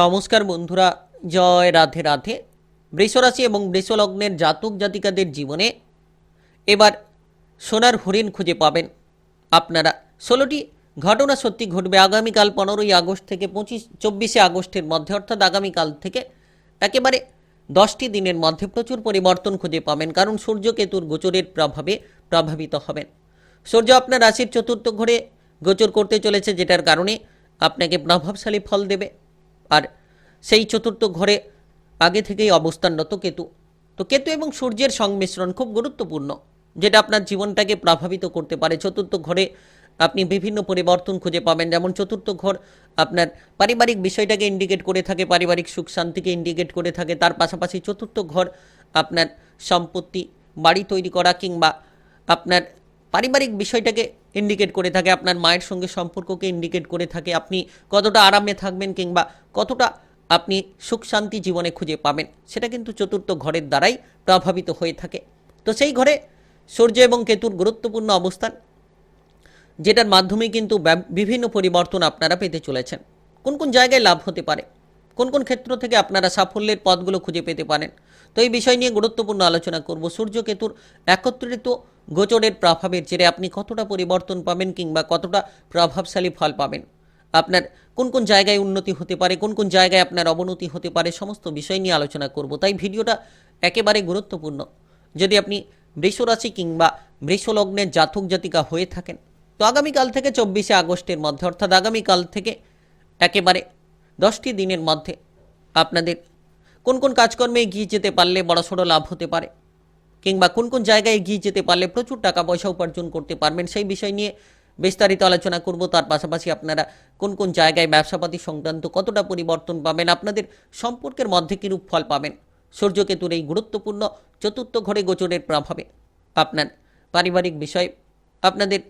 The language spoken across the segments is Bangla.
নমস্কার বন্ধুরা, জয় রাধে রাধে। বৃষরাশি এবং বৃষলগ্নের জাতক জাতিকাদের জীবনে এবার সোনার হরিণ খুঁজে পাবেন আপনারা। ষোলোটি ঘটনা সত্যি ঘটবে আগামীকাল পনেরোই আগস্ট থেকে পঁচিশ, চব্বিশে আগস্টের মধ্যে, অর্থাৎ আগামীকাল থেকে একেবারে দশটি দিনের মধ্যে প্রচুর পরিবর্তন খুঁজে পাবেন, কারণ সূর্যকেতুর গোচরের প্রভাবে প্রভাবিত হবেন। সূর্য আপনার রাশির চতুর্থ ঘরে গোচর করতে চলেছে, যেটার কারণে আপনাকে প্রভাবশালী ফল দেবে। আর সেই চতুর্থ ঘরে আগে থেকেই অবস্থানরত কেতু। তো কেতু এবং সূর্যের সংমিশ্রণ খুব গুরুত্বপূর্ণ, যেটা আপনার জীবনটাকে প্রভাবিত করতে পারে। চতুর্থ ঘরে আপনি বিভিন্ন পরিবর্তন খুঁজে পাবেন, যেমন চতুর্থ ঘর আপনার পারিবারিক বিষয়টাকে ইন্ডিকেট করে থাকে, পারিবারিক সুখ শান্তিকে ইন্ডিকেট করে থাকে। তার পাশাপাশি চতুর্থ ঘর আপনার সম্পত্তি, বাড়ি তৈরি করা কিংবা আপনার পারিবারিক বিষয়টাকে ইন্ডিকেট করে থাকে, আপনার মায়ের সঙ্গে সম্পর্ককে ইন্ডিকেট করে থাকে। আপনি কতটা আরামে থাকবেন কিংবা কতটা আপনি সুখ শান্তি জীবনে খুঁজে পাবেন, সেটা কিন্তু চতুর্থ ঘরের দ্বারাই প্রভাবিত হয়ে থাকে। তো সেই ঘরে সূর্য এবং কেতুর গুরুত্বপূর্ণ অবস্থান, যেটার মাধ্যমে কিন্তু বিভিন্ন পরিবর্তন আপনারা পেতে চলেছেন। কোন কোন জায়গায় লাভ হতে পারে, কোন কোন ক্ষেত্র থেকে আপনারা সাফল্যের পথগুলো খুঁজে পেতে পারেন, তো এই বিষয় নিয়ে গুরুত্বপূর্ণ আলোচনা করব। সূর্য কেতুর একত্রিত গোচরের প্রভাবের জেরে আপনি কতটা পরিবর্তন পাবেন কিংবা কতটা প্রভাবশালী ফল পাবেন। আপনার কোন কোন জায়গায় উন্নতি হতে পারে, কোন কোন জায়গায় আপনার অবনতি হতে পারে, সমস্ত বিষয় নিয়ে আলোচনা করব। তাই ভিডিওটা একেবারে গুরুত্বপূর্ণ। যদি আপনি বৃষরাশি কিংবা বৃষলগ্নের জাতক জাতিকা হয়ে থাকেন, তো আগামীকাল থেকে চব্বিশে আগস্টের মধ্যে, অর্থাৎ আগামীকাল থেকে একেবারে দশটি দিনের মধ্যে আপনাদের কোন কোন কাজকর্মে এগিয়ে যেতে পারলে বড়সড় লাভ হতে পারে, কিংবা কোন কোন জায়গায় এগিয়ে যেতে পারলে প্রচুর টাকা পয়সা উপার্জন করতে পারবেন, সেই বিষয় নিয়ে বিস্তারিত আলোচনা করব। তার পাশাপাশি আপনারা কোন কোন জায়গায় ব্যবসাপাতি সংক্রান্ত কতটা পরিবর্তন পাবেন, আপনাদের সম্পর্কের মধ্যে কীরূপ ফল পাবেন, সূর্যকেতুর এই গুরুত্বপূর্ণ চতুর্থ ঘরে গোচরের প্রভাবে আপনার পারিবারিক বিষয়, আপনাদের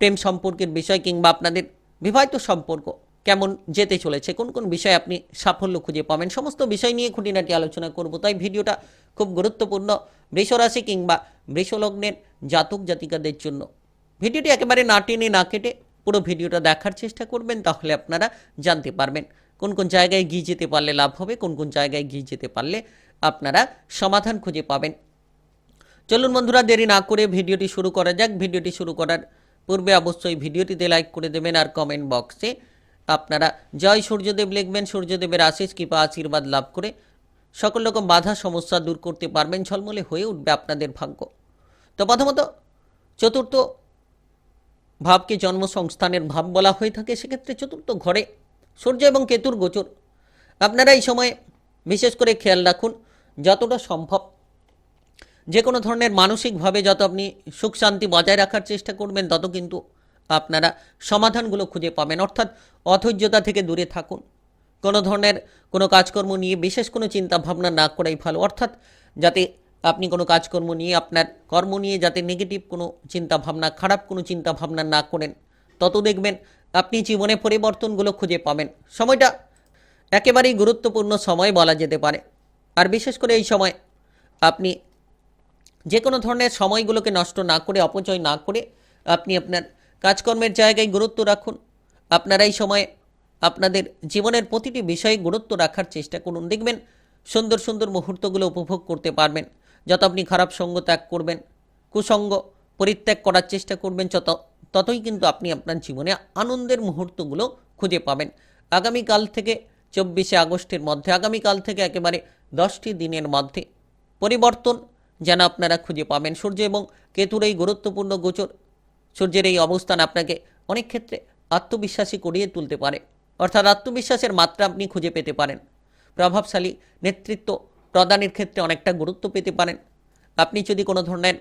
প্রেম সম্পর্কের বিষয় কিংবা আপনাদের বিবাহিত সম্পর্ক কেমন যেতে চলেছে, কোন কোন বিষয়ে আপনি সাফল্য খুঁজে পাবেন, সমস্ত বিষয় নিয়ে খুঁটিনাটি আলোচনা করব। তাই ভিডিওটা খুব গুরুত্বপূর্ণ, বৃষরাশি কিংবা বৃষলগ্নের জাতক জাতিকাদের জন্য। ভিডিওটি একেবারে না টেনে না কেটে পুরো ভিডিওটা দেখার চেষ্টা করবেন, তাহলে আপনারা জানতে পারবেন কোন কোন জায়গায় গিয়ে যেতে পারলে লাভ হবে, কোন কোন জায়গায় গিয়ে যেতে পারলে আপনারা সমাধান খুঁজে পাবেন। চলুন বন্ধুরা, দেরি না করে ভিডিওটি শুরু করা যাক। ভিডিওটি শুরু করার পূর্বে অবশ্যই ভিডিওটিতে লাইক করে দেবেন আর কমেন্ট বক্সে আপনারা জয় সূর্যদেব লিখবেন। সূর্যদেবের আশিস, কৃপা, আশীর্বাদ লাভ করে সকল রকম বাধা, সমস্যা দূর করতে পারবেন। ঝলমলে হয়ে উঠবে আপনাদের ভাগ্য। তো প্রথমত, চতুর্থ ভাবকে জন্মসংস্থানের ভাব বলা হয়ে থাকে, সেক্ষেত্রে চতুর্থ ঘরে সূর্য এবং কেতুর গোচর। আপনারা এই সময়ে বিশেষ করে খেয়াল রাখুন, যতটা সম্ভব যে কোনো ধরনের মানসিকভাবে যত আপনি সুখ শান্তি বজায় রাখার চেষ্টা করবেন, তত কিন্তু আপনারা সমাধানগুলো খুঁজে পাবেন। অর্থাৎ অধৈর্যতা থেকে দূরে থাকুন। কোনো ধরনের কোনো কাজকর্ম নিয়ে বিশেষ কোনো চিন্তা ভাবনা না করাই ভালো। অর্থাৎ যাতে আপনি কোনো কাজকর্ম নিয়ে আপনার কর্ম নিয়ে যাতে নেগেটিভ কোনো চিন্তা ভাবনা খারাপ কোনো চিন্তা ভাবনা না করেন, তত দেখবেন আপনি জীবনে পরিবর্তনগুলো খুঁজে পাবেন। সময়টা একেবারেই গুরুত্বপূর্ণ সময় বলা যেতে পারে। আর বিশেষ করে এই সময় আপনি যে কোনো ধরনের সময়গুলোকে নষ্ট না করে, অপচয় না করে আপনি আপনার কাজকর্মের জায়গায় গুরুত্ব রাখুন। আপনারা এই সময়ে আপনাদের জীবনের প্রতিটি বিষয়ে গুরুত্ব রাখার চেষ্টা করুন। দেখবেন সুন্দর সুন্দর মুহূর্তগুলো উপভোগ করতে পারবেন। যত আপনি খারাপ সঙ্গ ত্যাগ করবেন, কুসঙ্গ পরিত্যাগ করার চেষ্টা করবেন, যত, ততই কিন্তু আপনি আপনার জীবনে আনন্দের মুহূর্তগুলো খুঁজে পাবেন। আগামীকাল থেকে চব্বিশে আগস্টের মধ্যে, আগামীকাল থেকে একেবারে দশটি দিনের মধ্যে পরিবর্তন যেন আপনারা খুঁজে পাবেন। সূর্য এবং কেতুর এই গুরুত্বপূর্ণ গোচর, সূর্যের এই অবস্থান আপনাকে অনেক ক্ষেত্রে আত্মবিশ্বাসী করিয়ে তুলতে পারে। অর্থাৎ আত্মবিশ্বাসের মাত্রা আপনি খুঁজে পেতে পারেন। প্রভাবশালী নেতৃত্ব প্রদানের ক্ষেত্রে অনেকটা গুরুত্ব পেতে পারেন। আপনি যদি কোনো ধরনের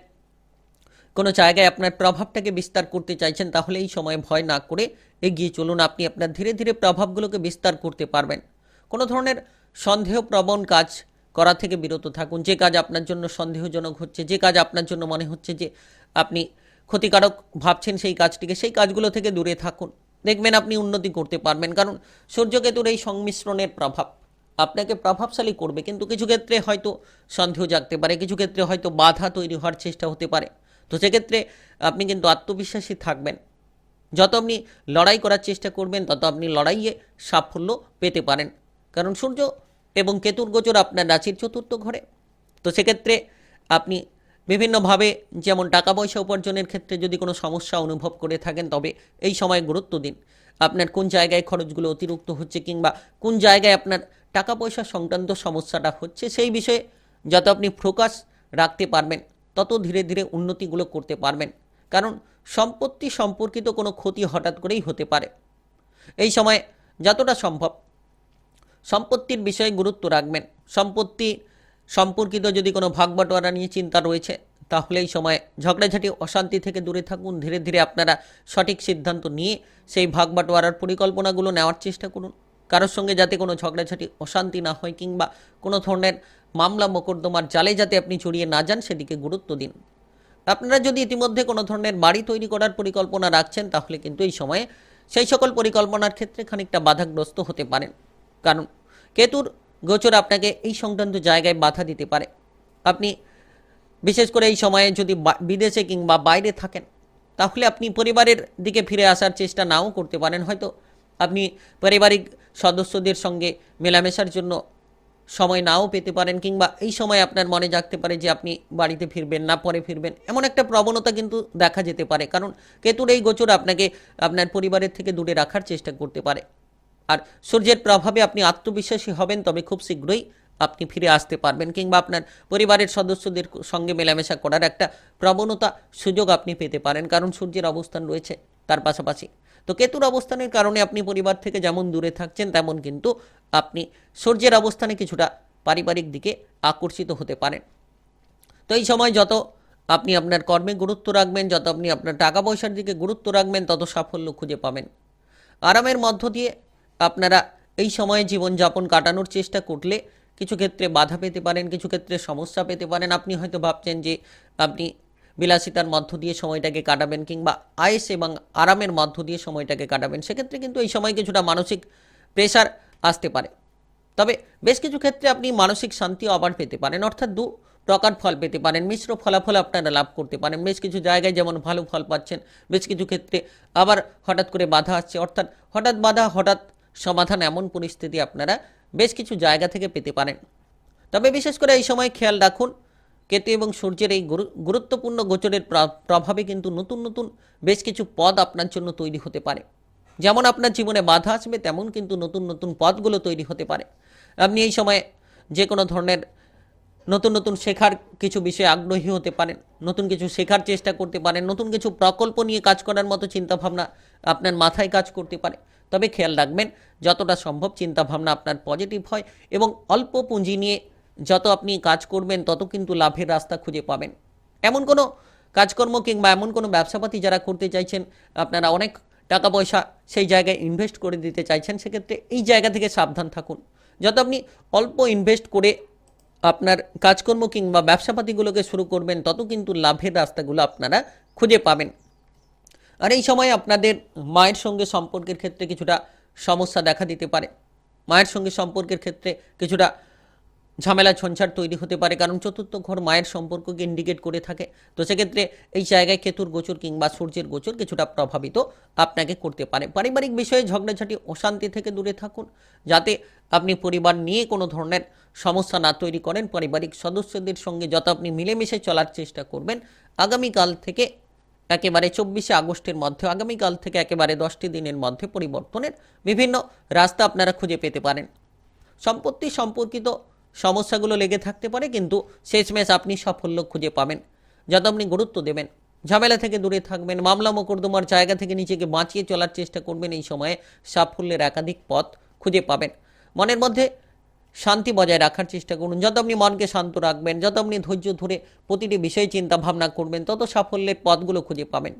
কোনো জায়গায় আপনার প্রভাবটাকে বিস্তার করতে চাইছেন, তাহলে এই সময় ভয় না করে এগিয়ে চলুন। আপনি আপনার ধীরে ধীরে প্রভাবগুলোকে বিস্তার করতে পারবেন। কোনো ধরনের সন্দেহপ্রবণ কাজ করা থেকে বিরত থাকুন। যে কাজ আপনার জন্য সন্দেহজনক হচ্ছে, যে কাজ আপনার জন্য মনে হচ্ছে যে আপনি ক্ষতিকারক ভাবছেন, সেই কাজটিকে, সেই কাজগুলো থেকে দূরে থাকুন। দেখবেন আপনি উন্নতি করতে পারবেন, কারণ সূর্যকেতুর এই সংমিশ্রণের প্রভাব। আপনাকে প্রভাবশালী করবে। কিন্তু কিছু ক্ষেত্রে হয়তো সন্দেহ জাগতে পারে, কিছু ক্ষেত্রে হয়তো বাধা তৈরি হওয়ার চেষ্টা হতে পারে। তো সেক্ষেত্রে আপনি কিন্তু আত্মবিশ্বাসী থাকবেন। যত আপনি লড়াই করার চেষ্টা করবেন, তত আপনি লড়াইয়ে সাফল্য পেতে পারেন। কারণ সূর্য এবং কেতুর গোচর আপনার রাশির চতুর্থ ঘরে। তো সেক্ষেত্রে আপনি বিভিন্নভাবে যেমন টাকা পয়সা উপার্জনের ক্ষেত্রে যদি কোনো সমস্যা অনুভব করে থাকেন, তবে এই সময় গুরুত্ব দিন। আপনার কোন জায়গায় খরচগুলো অতিরিক্ত হচ্ছে কিংবা কোন জায়গায় আপনার টাকা পয়সা সংক্রান্ত সমস্যাটা হচ্ছে, সেই বিষয়ে যত আপনি ফোকাস রাখতে পারবেন, তত ধীরে ধীরে উন্নতিগুলো করতে পারবেন। কারণ সম্পত্তি সম্পর্কিত কোনো ক্ষতি হঠাৎ করেই হতে পারে। এই সময় যতটা সম্ভব সম্পত্তির বিষয়ে গুরুত্ব রাখবেন। সম্পত্তি সম্পর্কিত যদি কোনো ভাগ বাটোয়ারা নিয়ে চিন্তা রয়েছে, তাহলে এই সময় ঝগড়াঝাটি অশান্তি থেকে দূরে থাকুন, ধীরে ধীরে আপনারা সঠিক সিদ্ধান্ত নিয়ে সেই ভাগ বাটোয়ারার পরিকল্পনাগুলো নেওয়ার চেষ্টা করুন। কারোর সঙ্গে যাতে কোনো ঝগড়াঝাটি, অশান্তি না হয় কিংবা কোনো ধরনের মামলা মোকদ্দমার জালে যাতে আপনি জড়িয়ে না যান, সেদিকে গুরুত্ব দিন। আপনারা যদি ইতিমধ্যে কোনো ধরনের বাড়ি তৈরি করার পরিকল্পনা রাখছেন, তাহলে কিন্তু এই সময়ে সেই সকল পরিকল্পনার ক্ষেত্রে খানিকটা বাধাগ্রস্ত হতে পারেন। কারণ কেতুর গোচর আপনাকে এই সংক্রান্ত জায়গায় বাধা দিতে পারে। আপনি বিশেষ করে এই সময়ে যদি বিদেশে কিংবা বাইরে থাকেন, তাহলে আপনি পরিবারের দিকে ফিরে আসার চেষ্টা নাও করতে পারেন। হয়তো আপনি পারিবারিক সদস্যদের সঙ্গে মেলামেশার জন্য সময় নাও পেতে পারেন, কিংবা এই সময় আপনার মনে জাগতে পারে যে আপনি বাড়িতে ফিরবেন না, পরে ফিরবেন। এমন একটা প্রবণতা কিন্তু দেখা যেতে পারে, কারণ কেতুর এই গোচর আপনাকে আপনার পরিবারের থেকে দূরে রাখার চেষ্টা করতে পারে। আর সূর্যের প্রভাবে আপনি আত্মবিশ্বাসী হবেন, তবে খুব শীঘ্রই আপনি ফিরে আসতে পারবেন। কিংবা আপনার পরিবারের সদস্যদের সঙ্গে মেলামেশা করার একটা প্রবণতা, সুযোগ আপনি পেতে পারেন, কারণ সূর্যের অবস্থান রয়েছে তার পাশাপাশি। তো কেতুর অবস্থানের কারণে আপনি পরিবার থেকে যেমন দূরে থাকছেন, তেমন কিন্তু আপনি সূর্যের অবস্থানে কিছুটা পারিবারিক দিকে আকর্ষিত হতে পারেন। তো এই সময় যত আপনি আপনার কর্মে গুরুত্ব রাখবেন, যত আপনি আপনার টাকা পয়সার দিকে গুরুত্ব রাখবেন, তত সাফল্য খুঁজে পাবেন। আরামের মধ্য দিয়ে আপনারা এই সময়ে জীবনযাপন কাটানোর চেষ্টা করলে কিছু ক্ষেত্রে বাধা পেতে পারেন, কিছু ক্ষেত্রে সমস্যা পেতে পারেন। আপনি হয়তো ভাবছেন যে আপনি বিলাসিতার মধ্য দিয়ে সময়টাকে কাটাবেন কিংবা আয়েস এবং আরামের মধ্য দিয়ে সময়টাকে কাটাবেন, সেক্ষেত্রে কিন্তু এই সময় কিছুটা মানসিক প্রেশার আসতে পারে। তবে বেশ কিছু ক্ষেত্রে আপনি মানসিক শান্তি আবার পেতে পারেন, অর্থাৎ দু প্রকার ফল পেতে পারেন। মিশ্র ফলাফল আপনারা লাভ করতে পারেন। বেশ কিছু জায়গায় যেমন ভালো ফল পাচ্ছেন, বেশ কিছু ক্ষেত্রে আবার হঠাৎ করে বাধা আসছে, অর্থাৎ হঠাৎ বাধা, হঠাৎ সমাধান এমন পরিস্থিতি আপনারা বেশ কিছু জায়গা থেকে পেতে পারেন। তবে বিশেষ করে এই সময় খেয়াল রাখুন, কেতু এবং সূর্যের এই গুরুত্বপূর্ণ গোচরের প্রা- প্রভাবে কিন্তু নতুন নতুন বেশ কিছু পদ আপনার জন্য তৈরি হতে পারে। যেমন আপনার জীবনে বাধা আসবে, তেমন কিন্তু নতুন নতুন পদগুলো তৈরি হতে পারে। আপনি এই সময়ে যে কোনো ধরনের নতুন নতুন শেখার কিছু বিষয়ে আগ্রহী হতে পারেন, নতুন কিছু শেখার চেষ্টা করতে পারেন, নতুন কিছু প্রকল্প নিয়ে কাজ করার মতো চিন্তাভাবনা আপনার মাথায় কাজ করতে পারে। তবে খেয়াল রাখবেন, যতটা সম্ভব চিন্তাভাবনা আপনার পজিটিভ হয় এবং অল্প পুঁজি নিয়ে যত আপনি কাজ করবেন, তত কিন্তু লাভের রাস্তা খুঁজে পাবেন। এমন কোনো কাজকর্ম কিংবা এমন কোনো ব্যবসাপাতি যারা করতে চাইছেন, আপনারা অনেক টাকা পয়সা সেই জায়গায় ইনভেস্ট করে দিতে চাইছেন, সেক্ষেত্রে এই জায়গা থেকে সাবধান থাকুন। যত আপনি অল্প ইনভেস্ট করে আপনার কাজকর্ম কিংবা ব্যবসাপাতিগুলোকে শুরু করবেন, তত কিন্তু লাভের রাস্তাগুলো আপনারা খুঁজে পাবেন। আর এই সময় আপনাদের মায়ের সঙ্গে সম্পর্কের ক্ষেত্রে কিছুটা সমস্যা দেখা দিতে পারে। মায়ের সঙ্গে সম্পর্কের ক্ষেত্রে কিছুটা ঝামেলা, ঝঞ্ঝাট তৈরি হতে পারে, কারণ চতুর্থ ঘর মায়ের সম্পর্ককে ইন্ডিকেট করে থাকে। তো সেক্ষেত্রে এই জায়গায় কেতুর গোচর কিংবা সূর্যের গোচর কিছুটা প্রভাবিত আপনাকে করতে পারে। পারিবারিক বিষয়ে ঝগড়াঝাটি, অশান্তি থেকে দূরে থাকুন, যাতে আপনি পরিবার নিয়ে কোনো ধরনের সমস্যা না তৈরি করেন। পারিবারিক সদস্যদের সঙ্গে যত আপনি মিলেমিশে চলার চেষ্টা করবেন, আগামীকাল থেকে একেবারে চব্বিশে আগস্টের মধ্যে, আগামীকাল থেকে একেবারে দশটি দিনের মধ্যে পরিবর্তনের বিভিন্ন রাস্তা আপনারা খুঁজে পেতে পারেন। সম্পত্তি সম্পর্কিত সমস্যাগুলো লেগে থাকতে পারে, কিন্তু শেষমেশ আপনি সাফল্য খুঁজে পাবেন। যত আপনি গুরুত্ব দেবেন। ঝামেলা থেকে দূরে থাকবেন, মামলা মোকদ্দমার জায়গা থেকে নিজেকে বাঁচিয়ে চলার চেষ্টা করবেন, এই সময়ে সাফল্যের একাধিক পথ খুঁজে পাবেন। মনের মধ্যে শান্তি বজায় রাখার চেষ্টা করুন। যত আপনি মনকে শান্ত রাখবেন, যত আপনি ধৈর্য ধরে প্রতিটি বিষয়ে চিন্তা ভাবনা করবেন, তত সাফল্যের পথগুলো খুঁজে পাবেন।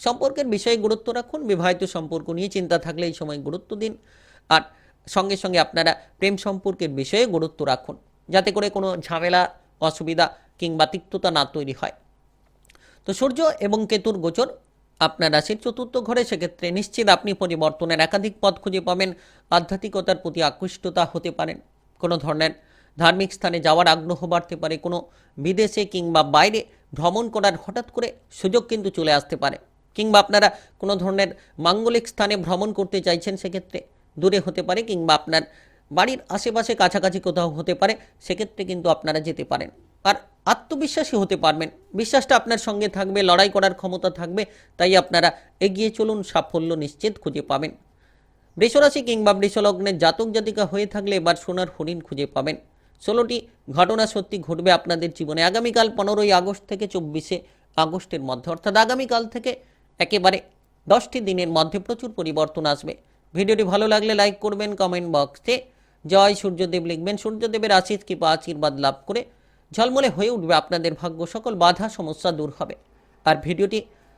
সম্পর্কের বিষয়ে গুরুত্ব রাখুন, বিবাহিত সম্পর্ক নিয়ে চিন্তা থাকলে এই সময় গুরুত্ব দিন। আর সঙ্গে সঙ্গে আপনারা প্রেম সম্পর্কের বিষয়ে গুরুত্ব রাখুন, যাতে করে কোনো ঝামেলা, অসুবিধা কিংবা তিক্ততা না তৈরি হয়। তো সূর্য এবং কেতুর গোচর, আপনার রাশির চতুর্থ ঘরে, সেক্ষেত্রে নিশ্চিত আপনি পরিবর্তনের একাধিক পথ খুঁজে পাবেন। আধ্যাত্মিকতার প্রতি আকৃষ্টতা হতে পারেন। কোনো ধরনের ধার্মিক স্থানে যাওয়ার আগ্রহ বাড়তে পারে, কোনো বিদেশে কিংবা বাইরে ভ্রমণ করার হঠাৎ করে সুযোগ কিন্তু চলে আসতে পারে। কিংবা আপনারা কোনো ধরনের মাঙ্গলিক স্থানে ভ্রমণ করতে চাইছেন সেক্ষেত্রে দূরে হতে পারে, কিংবা আপনার বাড়ির আশেপাশে কাছাকাছি কোথাও হতে পারে, সেক্ষেত্রে কিন্তু আপনারা যেতে পারেন। আর আত্মবিশ্বাসী হতে পারবেন। বিশ্বাসটা আপনার সঙ্গে থাকবে, লড়াই করার ক্ষমতা থাকবে, তাই আপনারা এগিয়ে চলুন, সাফল্য নিশ্চিত খুঁজে পাবেন। বৃষরাশি কিংবা বৃষলগ্নের জাতক জাতিকা হয়ে থাকলে এবার সোনার হরিণ খুঁজে পাবেন। ষোলোটি ঘটনা সত্যি ঘটবে আপনাদের জীবনে আগামীকাল পনেরোই আগস্ট থেকে চব্বিশে আগস্টের মধ্যে। অর্থাৎ আগামীকাল থেকে একেবারে দশটি দিনের মধ্যে প্রচুর পরিবর্তন আসবে। ভিডিওটি ভালো লাগলে লাইক করবেন, কমেন্ট বক্সে জয় সূর্যদেব লিখবেন। সূর্যদেবের আশিস কৃপা, আশীর্বাদ লাভ করে ঝলমলে হয়ে উঠবে আপনাদের ভাগ্য। সকল বাধা, সমস্যা দূর হবে। আর ভিডিওটি